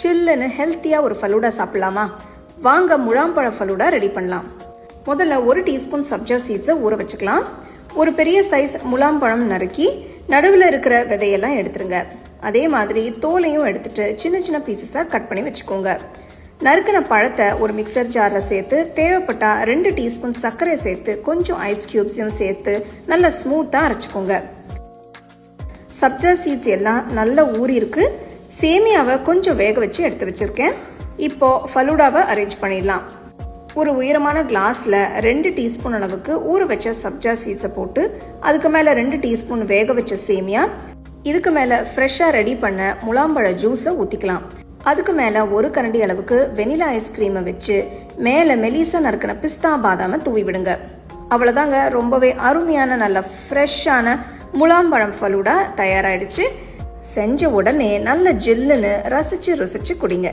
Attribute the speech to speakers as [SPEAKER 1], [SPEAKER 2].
[SPEAKER 1] சில்லுன்னு ஹெல்த்தியாக ஒரு ஃபலூடா சாப்பிடலாமா? வாங்க முழாம்பழ ஃபலூடா ரெடி பண்ணலாம். முதல்ல ஒரு டீஸ்பூன் சப்ஜா சீட்ஸை ஊற வச்சுக்கலாம். ஒரு பெரிய சைஸ் முலாம்பழம் நறுக்கி நடுவில் இருக்கிற விதையெல்லாம் எடுத்துருங்க. அதே மாதிரி தோலையும் எடுத்துட்டு சின்ன சின்ன பீசஸாக கட் பண்ணி வச்சுக்கோங்க. நறுக்கின பழத்தை ஒரு மிக்சர் ஜாரில் சேர்த்து தேவைப்பட்டால் ரெண்டு டீஸ்பூன் சர்க்கரை சேர்த்து கொஞ்சம் ஐஸ் கியூப்ஸையும் சேர்த்து நல்லா ஸ்மூத்தாக அரைச்சிக்கோங்க. சப்ஜா சீட்ஸ் எல்லாம் நல்லா ஊறி இருக்குது சேமியாவை கொஞ்சம் வேக வச்சு எடுத்து வச்சிருக்கேன். இப்போது ஃபலூடாவை அரேஞ்ச் பண்ணிடலாம். ஒரு உயரமான கிளாஸில் ரெண்டு டீஸ்பூன் அளவுக்கு ஊற வச்ச சப்ஜா சீட்ஸை போட்டு அதுக்கு மேலே ரெண்டு டீஸ்பூன் வேக வச்ச சேமியா இதுக்கு மேலே ஃப்ரெஷ்ஷாக ரெடி பண்ண முலாம்பழ ஜூஸை ஊற்றிக்கலாம் அதுக்கு மேலே ஒரு கரண்டி அளவுக்கு வெனிலா ஐஸ்கிரீமை வச்சு மேலே மெலிசா நறுக்கின பிஸ்தா பாதாமை தூவி விடுங்க. அவ்வளோதாங்க ரொம்பவே அருமையான நல்ல ஃப்ரெஷ்ஷான முலாம்பழம் ஃபலூடா தயாராகிடுச்சு செஞ்ச உடனே நல்ல ஜில்லுன்னு ரசிச்சு ருசிச்சு குடிங்க.